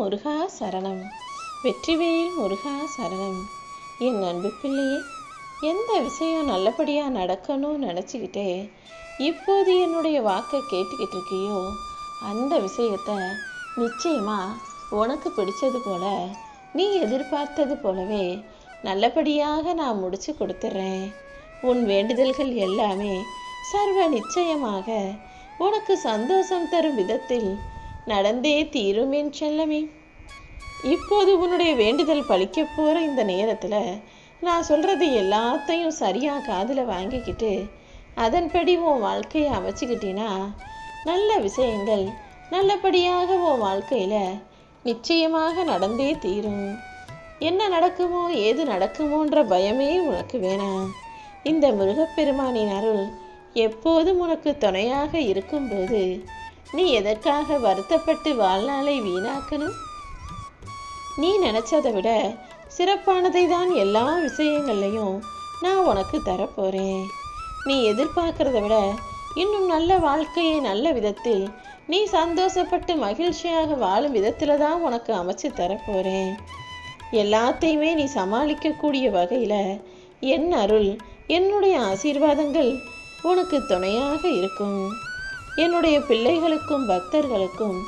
முருகா சரணம். வெற்றிவேல் முருகா சரணம். என் அன்பு பிள்ளையே எந்த விஷயம் நல்லபடியாக நடக்கணும்னு நினச்சிக்கிட்டே இப்போது என்னுடைய வாக்கை கேட்டுக்கிட்டு இருக்கியோ அந்த விஷயத்தை நிச்சயமா உனக்கு பிடிச்சது போல நீ எதிர்பார்த்தது போலவே நல்லபடியாக நான் முடிச்சு கொடுத்துட்றேன் உன் வேண்டுதல்கள் எல்லாமே சர்வ நிச்சயமாக உனக்கு சந்தோஷம் தரும் விதத்தில் நடந்தே தீரும் என் செல்லமே. இப்போது உன்னுடைய வேண்டுதல் பழிக்க போகிற இந்த நேரத்தில் நான் சொல்கிறது எல்லாத்தையும் சரியாக காதில் வாங்கிக்கிட்டு அதன்படி உன் வாழ்க்கையை அமைச்சுக்கிட்டினா நல்ல விஷயங்கள் நல்லபடியாக உன் வாழ்க்கையில் நிச்சயமாக நடந்தே தீரும். என்ன நடக்குமோ ஏது நடக்குமோன்ற பயமே உனக்கு வேணாம் இந்த முருகப்பெருமானின் அருள் எப்போதும் உனக்கு துணையாக இருக்கும்போது நீ எதற்காக வருத்தப்பட்டு வாழ்நாளை வீணாக்கணும்? நீ நினச்சதை விட சிறப்பானதை தான் எல்லா விஷயங்கள்லையும் நான் உனக்கு தரப்போகிறேன் நீ எதிர்பார்க்கறத விட இன்னும் நல்ல வாழ்க்கையை நல்ல விதத்தில் நீ சந்தோஷப்பட்டு மகிழ்ச்சியாக வாழும் விதத்தில் தான் உனக்கு அமைச்சு தரப்போகிறேன் எல்லாத்தையுமே நீ சமாளிக்கக்கூடிய வகையில் என் அருள் என்னுடைய ஆசீர்வாதங்கள் உனக்கு துணையாக இருக்கும். என்னுடைய பிள்ளைகளுக்கும் பக்தர்களுக்கும்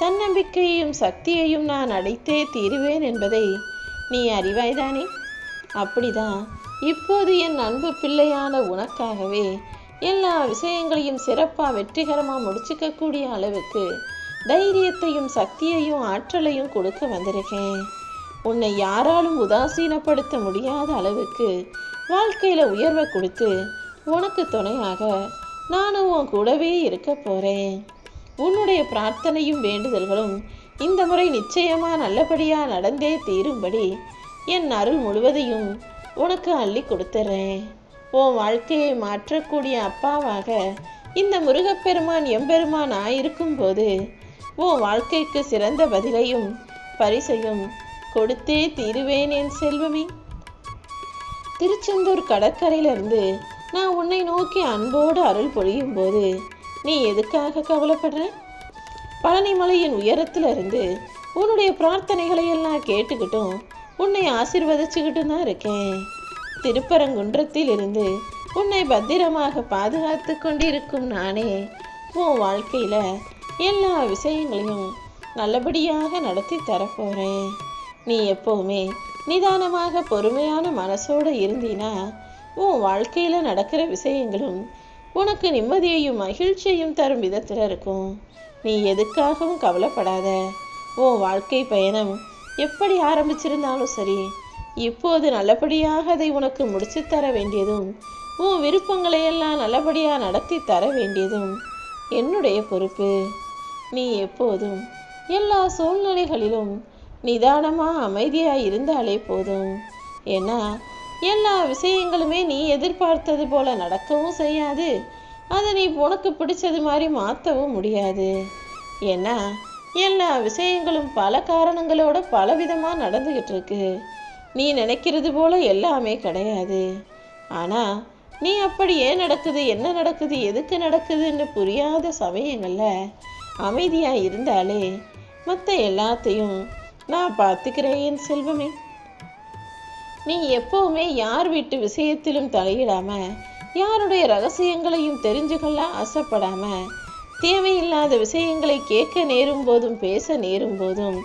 தன்னம்பிக்கையையும் சக்தியையும் நான் அடைத்தே தீருவேன் என்பதை நீ அறிவாய்தானே? அப்படிதான் இப்போது என் அன்பு பிள்ளையான உனக்காகவே எல்லா விஷயங்களையும் சிறப்பாக வெற்றிகரமாக முடிச்சுக்கக்கூடிய அளவுக்கு தைரியத்தையும் சக்தியையும் ஆற்றலையும் கொடுக்க வந்திருக்கேன். உன்னை யாராலும் உதாசீனப்படுத்த முடியாத அளவுக்கு வாழ்க்கையில் உயர்வை கொடுத்து உனக்கு துணையாக நானும் உன் கூடவே இருக்க போகிறேன் உன்னுடைய பிரார்த்தனையும் வேண்டுதல்களும் இந்த முறை நிச்சயமாக நல்லபடியாக நடந்தே தீரும்படி என் அருள் முழுவதையும் உனக்கு அள்ளி கொடுத்துட்றேன் உன் வாழ்க்கையை மாற்றக்கூடிய அப்பாவாக இந்த முருகப்பெருமான் எம்பெருமான் ஆயிருக்கும்போது உன் வாழ்க்கைக்கு சிறந்த பதிலையும் பரிசையும் கொடுத்தே தீருவேன் என் செல்வமே. திருச்செந்தூர் கடற்கரையிலிருந்து நான் உன்னை நோக்கி அன்போடு அருள் பொழியும் போது நீ எதுக்காக கவலைப்படுற? பழனிமலையின் உயரத்திலிருந்து உன்னுடைய பிரார்த்தனைகளை எல்லாம் கேட்டுக்கிட்டும் உன்னை ஆசிர்வதிச்சுக்கிட்டு தான் இருக்கேன். திருப்பரங்குன்றத்தில் இருந்து உன்னை பத்திரமாக பாதுகாத்து கொண்டிருக்கும் நானே உன் வாழ்க்கையில எல்லா விஷயங்களையும் நல்லபடியாக நடத்தி தரப்போறேன். நீ எப்பவுமே நிதானமாக பொறுமையான மனசோட இருந்தீனா உன் வாழ்க்கையில் நடக்கிற விஷயங்களும் உனக்கு நிம்மதியையும் மகிழ்ச்சியையும் தரும் விதத்தில் இருக்கும். நீ எதுக்காகவும் கவலைப்படாத. உன் வாழ்க்கை பயணம் எப்படி ஆரம்பிச்சிருந்தாலும் சரி இப்போது நல்லபடியாக அதை உனக்கு முடிச்சு தர வேண்டியதும் உன் விருப்பங்களை எல்லாம் நல்லபடியாக நடத்தி தர வேண்டியதும் என்னுடைய பொறுப்பு. நீ எப்போதும் எல்லா சூழ்நிலைகளிலும் நிதானமாக அமைதியாக இருந்தாலே போதும். ஏன்னா எல்லா விஷயங்களுமே நீ எதிர்பார்த்தது போல நடக்கவும் செய்யாது. அதை நீ உனக்கு பிடிச்சது மாதிரி மாற்றவும் முடியாது. ஏன்னா எல்லா விஷயங்களும் பல காரணங்களோட பலவிதமாக நடந்துக்கிட்டு இருக்கு நீ நினைக்கிறது போல எல்லாமே கிடையாது. ஆனால் நீ அப்படி ஏன் நடக்குது என்ன நடக்குது எதுக்கு நடக்குதுன்னு புரியாத சமயங்களில் அமைதியாக இருந்தாலே மற்ற எல்லாத்தையும் நான் பார்த்துக்கிறேன் என் செல்வமே. நீ எப்பவுமே யார் வீட்டு விஷயத்திலும் தலையிடாம யாருடைய ரகசியங்களையும் தெரிஞ்சுக்கொள்ள ஆசைப்படாம தேவையில்லாத விஷயங்களை கேட்க நேரும் போதும் பேச நேரும் போதும்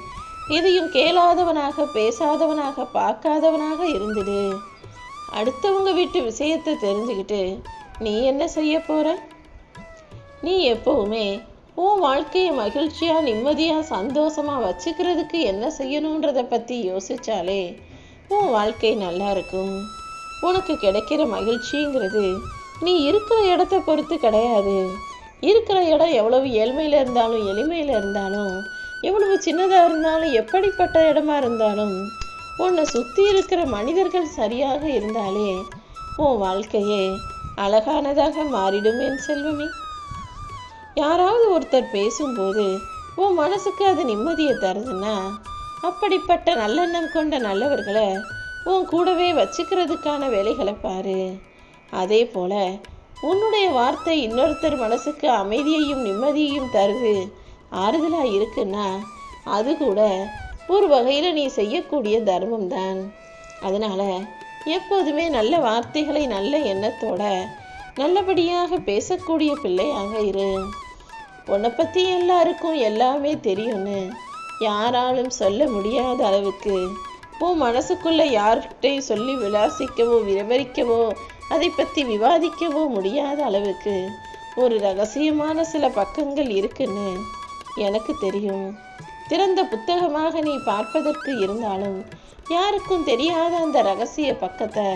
எதையும் கேளாதவனாக பேசாதவனாக பார்க்காதவனாக இருந்துடு. அடுத்தவங்க வீட்டு விஷயத்தை தெரிஞ்சுக்கிட்டு நீ என்ன செய்ய போற? நீ எப்பவுமே உன் வாழ்க்கையை மகிழ்ச்சியாக நிம்மதியாக சந்தோஷமாக வச்சுக்கிறதுக்கு என்ன செய்யணுன்றதை பற்றி யோசிச்சாலே உன் வாழ்க்கை நல்லா இருக்கும். உனக்கு கிடைக்கிற மகிழ்ச்சிங்கிறது நீ இருக்கிற இடத்த பொறுத்து கிடையாது. இருக்கிற இடம் எவ்வளவு ஏழ்மையில் இருந்தாலும் எளிமையில் இருந்தாலும் எவ்வளவு சின்னதாக இருந்தாலும் எப்படிப்பட்ட இடமா இருந்தாலும் உன்னை சுற்றி இருக்கிற மனிதர்கள் சரியாக இருந்தாலே உன் வாழ்க்கையே அழகானதாக மாறிடும் என் செல்வமே. யாராவது ஒருத்தர் பேசும்போது உன் மனசுக்கு அது நிம்மதியை தருதுன்னா அப்படிப்பட்ட நல்லெண்ணம் கொண்ட நல்லவர்களை உன் கூடவே வச்சுக்கிறதுக்கான வேலைகளை பாரு. அதே போல உன்னுடைய வார்த்தை இன்னொருத்தர் மனசுக்கு அமைதியையும் நிம்மதியையும் தருது. ஆறுதலாக இருக்குன்னா அது கூட ஒரு வகையில் நீ செய்யக்கூடிய தர்மம் தான். அதனால் எப்போதுமே நல்ல வார்த்தைகளை நல்ல எண்ணத்தோட நல்லபடியாக பேசக்கூடிய பிள்ளையாக இரு. உன்னை பற்றி எல்லாருக்கும் எல்லாமே தெரியும்னு யாராலும் சொல்ல முடியாத அளவுக்கு. உன் மனசுக்குள்ள யார்கிட்டையும் சொல்லி விளாசிக்கவோ விவரிக்கவோ அதை பற்றி விவாதிக்கவோ முடியாத அளவுக்கு ஒரு ரகசியமான சில பக்கங்கள் இருக்குன்னு எனக்கு தெரியும். திறந்த புத்தகமாக நீ பார்ப்பதற்கு இருந்தாலும் யாருக்கும் தெரியாத அந்த ரகசிய பக்கத்தை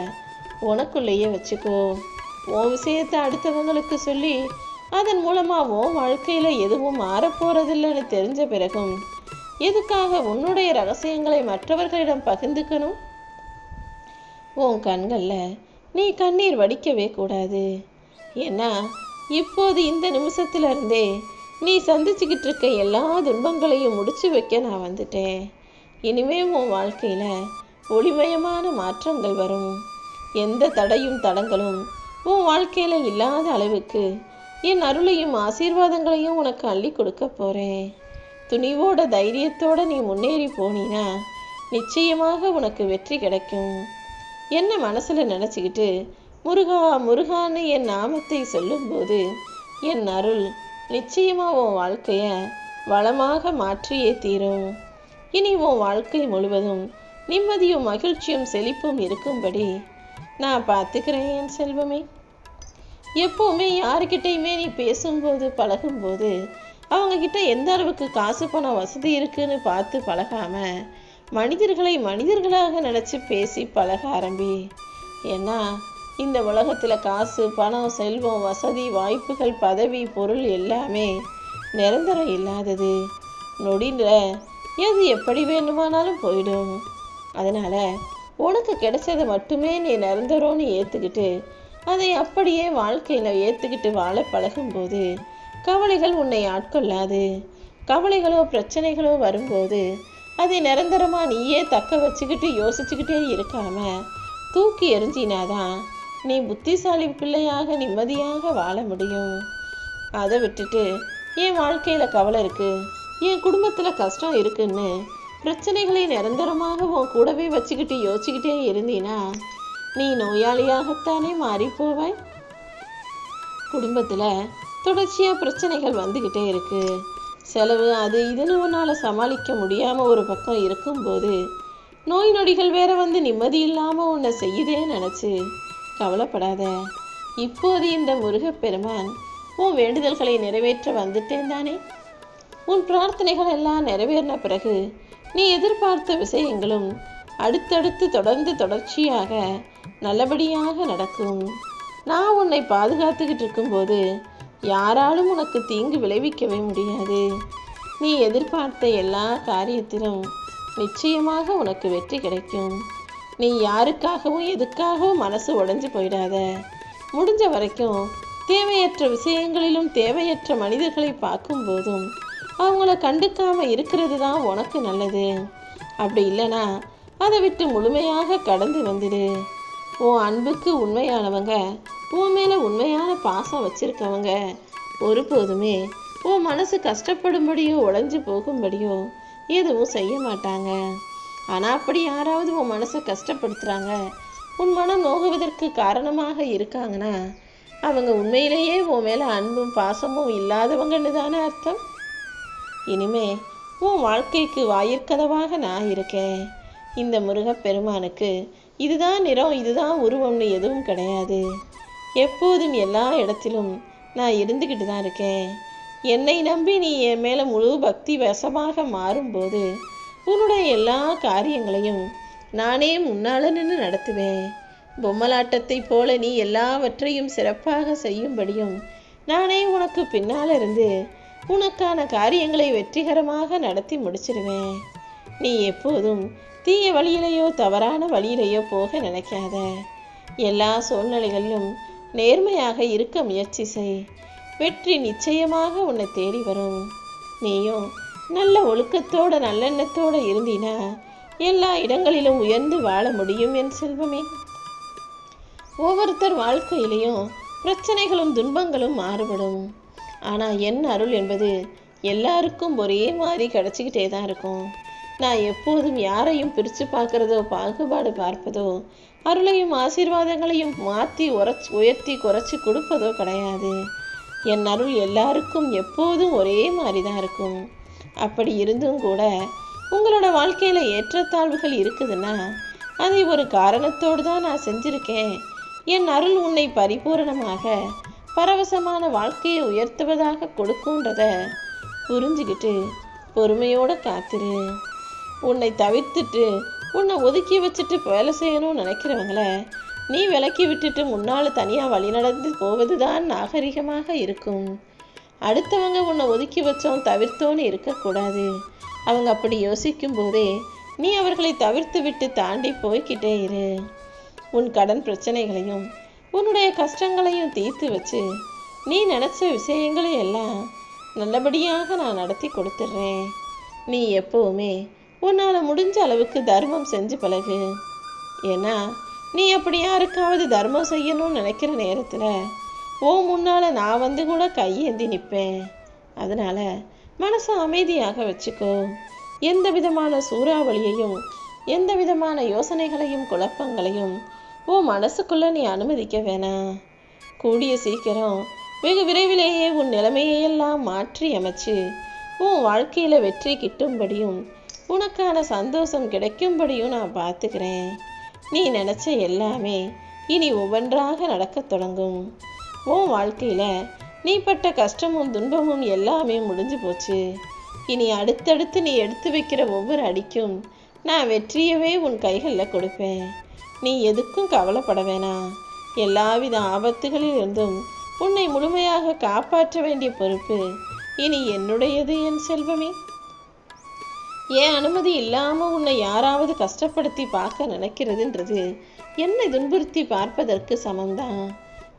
உனக்குள்ளேயே வச்சுக்கோ. உன் விஷயத்தை அடுத்தவங்களுக்கு சொல்லி அதன் மூலமாக உன் வாழ்க்கையில் எதுவும் மாறப்போறதில்லைன்னு தெரிஞ்ச பிறகும் எதுக்காக உன்னுடைய ரகசியங்களை மற்றவர்களிடம் பகிர்ந்துக்கணும்? உன் கண்களில் நீ கண்ணீர் வடிக்கவே கூடாது. ஏன்னா இப்போது இந்த நிமிஷத்துல இருந்தே நீ சந்திச்சுக்கிட்டு இருக்க எல்லா துன்பங்களையும் முடிச்சு வைக்க நான் வந்துட்டேன். இனிமே உன் வாழ்க்கையில் ஒளிமயமான மாற்றங்கள் வரும். எந்த தடையும் தடங்களும் உன் வாழ்க்கையில் இல்லாத அளவுக்கு என் அருளையும் ஆசீர்வாதங்களையும் உனக்கு அள்ளி கொடுக்க போகிறேன் துணிவோட தைரியத்தோட நீ முன்னேறி போனீனா நிச்சயமாக உனக்கு வெற்றி கிடைக்கும். என்ன மனசில் நினச்சிக்கிட்டு முருகா முருகான்னு என் நாமத்தை சொல்லும்போது என் அருள் நிச்சயமாக உன் வாழ்க்கையை வளமாக மாற்றியே தீரும். இனி உன் வாழ்க்கை முழுவதும் நிம்மதியும் மகிழ்ச்சியும் செழிப்பும் இருக்கும்படி நான் பார்த்துக்கிறேன் என் செல்வமே. எப்போவுமே யாருக்கிட்டையுமே நீ பேசும்போது பழகும்போது அவங்கக்கிட்ட எந்த அளவுக்கு காசு பணம் வசதி இருக்குன்னு பார்த்து பழகாமல் மனிதர்களை மனிதர்களாக நினச்சி பேசி பழக ஆரம்பி. ஏன்னா இந்த உலகத்தில் காசு பணம் செல்வம் வசதி வாய்ப்புகள் பதவி பொருள் எல்லாமே நிரந்தரம் இல்லாதது. நொடின்ற எது எப்படி வேண்டுமானாலும் போயிடும். அதனால் உனக்கு கிடைச்சதை மட்டுமே நீ நிரந்தரம்னு ஏற்றுக்கிட்டு அதை அப்படியே வாழ்க்கையில் ஏற்றுக்கிட்டு வாழ பழகும்போது கவலைகள் உன்னை ஆட்கொள்ளாது. கவலைகளோ பிரச்சனைகளோ வரும்போது அதை நிரந்தரமாக நீயே தக்க வச்சுக்கிட்டு யோசிச்சுக்கிட்டே இருக்காம தூக்கி எறிஞ்சினாதான் நீ புத்திசாலி பிள்ளையாக நிம்மதியாக வாழ முடியும். அதை விட்டுட்டு என் வாழ்க்கையில் கவலை இருக்குது என் குடும்பத்தில் கஷ்டம் இருக்குன்னு பிரச்சனைகளை நிரந்தரமாக உன் கூடவே வச்சுக்கிட்டு யோசிச்சுக்கிட்டே இருந்தீனா நீ நோயாளியாகத்தானே மாறிப்போவாய் குடும்பத்தில் தொடர்ச்சியாக பிரச்சனைகள் வந்துக்கிட்டே இருக்கு. செலவு அது இதுன்னு உன்னால் சமாளிக்க முடியாமல் ஒரு பக்கம் இருக்கும்போது நோய் நொடிகள் வேற வந்து நிம்மதி இல்லாமல் உன்னை செய்யுதே நினச்சி கவலைப்படாத. இப்போது இந்த முருகப்பெருமான் உன் வேண்டுதல்களை நிறைவேற்ற வந்துட்டேன் தானே? உன் பிரார்த்தனைகள் எல்லாம் நிறைவேறின பிறகு நீ எதிர்பார்த்த விஷயங்களும் அடுத்தடுத்து தொடர்ந்து தொடர்ச்சியாக நல்லபடியாக நடக்கும். நான் உன்னை பாதுகாத்துக்கிட்டு இருக்கும்போது யாராலும் உனக்கு தீங்கு விளைவிக்கவே முடியாது. நீ எதிர்பார்த்த எல்லா காரியத்திலும் நிச்சயமாக உனக்கு வெற்றி கிடைக்கும். நீ யாருக்காகவும் எதுக்காகவும் மனசு உடஞ்சு போயிடாத. முடிஞ்ச வரைக்கும் தேவையற்ற விஷயங்களிலும் தேவையற்ற மனிதர்களை பார்க்கும்போதும் அவங்கள கண்டுக்காம இருக்கிறது தான் உனக்கு நல்லது. அப்படி இல்லைனா அதை விட்டு முழுமையாக கடந்து வந்துடு. உன் அன்புக்கு உண்மையானவங்க உன் மேலே உண்மையான பாசம் வச்சிருக்கவங்க ஒருபோதுமே உன் மனசு கஷ்டப்படும்படியோ உடைஞ்சு போகும்படியோ எதுவும் செய்ய மாட்டாங்க. ஆனால் அப்படி யாராவது உன் மனசை கஷ்டப்படுத்துகிறாங்க உன் மனம் நோகுவதற்கு காரணமாக இருக்காங்கன்னா அவங்க உண்மையிலேயே உன் மேலே அன்பும் பாசமும் இல்லாதவங்கன்னு தானே அர்த்தம்? இனிமே உன் வாழ்க்கைக்கு வாயிற்கதவாக நான் இருக்கேன். இந்த முருகப்பெருமானுக்கு இதுதான் நிறம் இதுதான் உருவம்னு எதுவும் கிடையாது. எப்போதும் எல்லா இடத்திலும் நான் இருந்துக்கிட்டு தான் இருக்கேன். என்னை நம்பி நீ என் மேலே முழு பக்தி வசமாக மாறும்போது உன்னுடைய எல்லா காரியங்களையும் நானே முன்னால் நின்று நடத்துவேன். பொம்மலாட்டத்தை போல நீ எல்லாவற்றையும் சிறப்பாக செய்யும்படியும் நானே உனக்கு பின்னால் இருந்து உனக்கான காரியங்களை வெற்றிகரமாக நடத்தி முடிச்சிடுவேன் நீ எப்போதும் தீய வழியிலையோ தவறான வழியிலையோ போக நினைக்காத. எல்லா சூழ்நிலைகளிலும் நேர்மையாக இருக்க முயற்சி செய். வெற்றி நிச்சயமாக உன்னை தேடி வரும். நீயும் நல்ல ஒழுக்கத்தோட நல்லெண்ணத்தோட இருந்தினா எல்லா இடங்களிலும் உயர்ந்து வாழ முடியும் என் செல்வமே. ஒவ்வொருத்தர் வாழ்க்கையிலையும் பிரச்சனைகளும் துன்பங்களும் மாறுபடும். ஆனால் என் அருள் என்பது எல்லாருக்கும் ஒரே மாதிரி கிடச்சிக்கிட்டே தான் இருக்கும். நான் எப்போதும் யாரையும் பிரித்து பார்க்குறதோ பாகுபாடு பார்ப்பதோ அருளையும் ஆசீர்வாதங்களையும் மாற்றி உரச்சி உயர்த்தி குறைச்சி கொடுப்பதோ கிடையாது. என் அருள் எல்லாருக்கும் எப்போதும் ஒரே மாதிரி தான் இருக்கும். அப்படி இருந்தும் கூட உங்களோட வாழ்க்கையில் ஏற்றத்தாழ்வுகள் இருக்குதுன்னா அதை ஒரு காரணத்தோடு தான் நான் செஞ்சுருக்கேன். என் அருள் உன்னை பரிபூரணமாக பரவசமான வாழ்க்கையை உயர்த்துவதாக கொடுக்குன்றத புரிஞ்சுக்கிட்டு பொறுமையோடு காத்துரு. உன்னை தவிர்த்துட்டு உன்னை ஒதுக்கி வச்சுட்டு வேலை செய்யணும்னு நினைக்கிறவங்கள நீ விலக்கி விட்டுட்டு முன்னால் தனியாக வழி நடந்து போவது தான் நாகரிகமாக இருக்கும். அடுத்தவங்க உன்னை ஒதுக்கி வச்சோம் தவிர்த்தோன்னு இருக்கக்கூடாது. அவங்க அப்படி யோசிக்கும் போதே நீ அவர்களை தவிர்த்து விட்டு தாண்டி போய்கிட்டே இரு. உன் கடன் பிரச்சனைகளையும் உன்னுடைய கஷ்டங்களையும் தீர்த்து வச்சு நீ நினச்ச விஷயங்களை எல்லாம் நல்லபடியாக நான் நடத்தி கொடுத்துட்றேன் நீ எப்போவுமே உன்னால் முடிஞ்ச அளவுக்கு தர்மம் செஞ்சு பழகு. ஏன்னா நீ அப்படி யாருக்காவது தர்மம் செய்யணும்னு நினைக்கிற நேரத்தில் ஓ முன்னால் நான் வந்து கூட கையேந்தி நிற்பேன் அதனால் மனசை அமைதியாக வச்சுக்கோ. எந்த விதமான சூறாவளியையும் எந்த விதமான யோசனைகளையும் குழப்பங்களையும் ஓ மனசுக்குள்ளே நீ அனுமதிக்க வேணாம் கூடிய சீக்கிரம் வெகு விரைவிலேயே உன் நிலைமையெல்லாம் மாற்றி அமைச்சு உன் வாழ்க்கையில் வெற்றி கிட்டும்படியும் உனக்கான சந்தோஷம் கிடைக்கும்படியும் நான் பார்த்துக்கிறேன். நீ நினச்ச எல்லாமே இனி ஒவ்வொன்றாக நடக்கத் தொடங்கும். உன் வாழ்க்கையில் நீ பட்ட கஷ்டமும் துன்பமும் எல்லாமே முடிஞ்சு போச்சு. இனி அடுத்தடுத்து நீ எடுத்து வைக்கிற ஒவ்வொரு அடிக்கும் நான் வெற்றியவே உன் கைகளில் கொடுப்பேன். நீ எதுக்கும் கவலைப்பட வேணாம். எல்லாவித ஆபத்துகளில் இருந்தும் உன்னை முழுமையாக காப்பாற்ற வேண்டிய பொறுப்பு இனி என்னுடையது என் செல்வமே. ஏன் அனுமதி இல்லாமல் உன்னை யாராவது கஷ்டப்படுத்தி பார்க்க நினைக்கிறதுன்றது? என்னை துன்புறுத்தி பார்ப்பதற்கு சமம்தான்.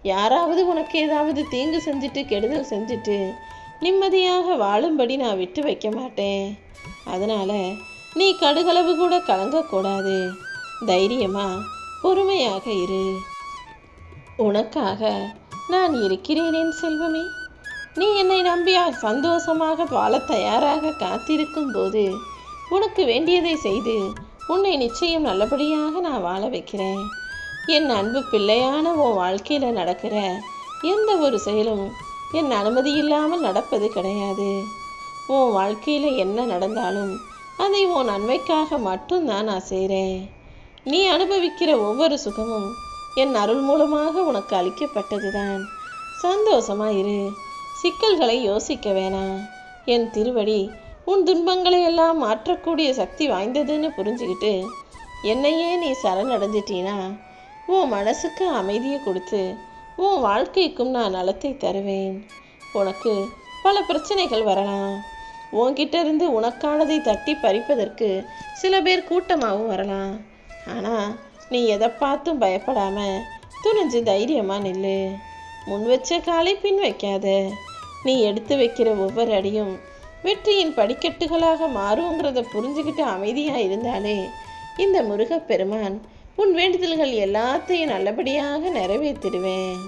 யாராவது உனக்கு ஏதாவது தீங்கு செஞ்சுட்டு கெடுதல் செஞ்சுட்டு நிம்மதியாக வாழும்படி நான் விட்டு வைக்க மாட்டேன். அதனால் நீ கடுகளவு கூட கலங்கக்கூடாது. தைரியமா பொறுமையாக இரு. உனக்காக நான் இருக்கிறேனேன் செல்வமே. நீ என்னை நம்பியால் சந்தோஷமாக வாழ தயாராக காத்திருக்கும் போது உனக்கு வேண்டியதை செய்து உன்னை நிச்சயம் நல்லபடியாக நான் வாழ வைக்கிறேன். என் அன்பு பிள்ளையான உன் வாழ்க்கையில் நடக்கிற எந்த ஒரு செயலும் என் அனுமதி இல்லாமல் நடப்பது கிடையாது. உன் வாழ்க்கையில் என்ன நடந்தாலும் அதை உன் நன்மைக்காக மட்டும்தான் நான் செய்கிறேன் நீ அனுபவிக்கிற ஒவ்வொரு சுகமும் என் அருள் மூலமாக உனக்கு அளிக்கப்பட்டதுதான். சந்தோஷமா இரு. சிக்கல்களை யோசிக்க வேணாம். என் திருவடி உன் துன்பங்களை எல்லாம் மாற்றக்கூடிய சக்தி வாய்ந்ததுன்னு புரிஞ்சுக்கிட்டு என்னையே நீ சரணடைஞ்சிட்டீனா உன் மனசுக்கு அமைதியை கொடுத்து உன் வாழ்க்கைக்கும் நான் நலத்தை தருவேன். உனக்கு பல பிரச்சனைகள் வரலாம். உன்கிட்ட இருந்து உனக்கானதை தட்டி பறிப்பதற்கு சில பேர் கூட்டமாகவும் வரலாம். ஆனால் நீ எதை பார்த்தும் பயப்படாமல் துணிஞ்சு தைரியமாக நில்லு. முன் வச்ச காலை பின் வைக்காத. நீ எடுத்து வைக்கிற ஒவ்வொரு அடியும் வெற்றியின் படிக்கட்டுகளாக மாறுங்கிறத புரிஞ்சுக்கிட்டு அமைதியாக இருந்தாலே இந்த முருகப்பெருமான் உன் வேண்டுதல்கள் எல்லாத்தையும் நல்லபடியாக நிறைவேற்றிடுவேன்.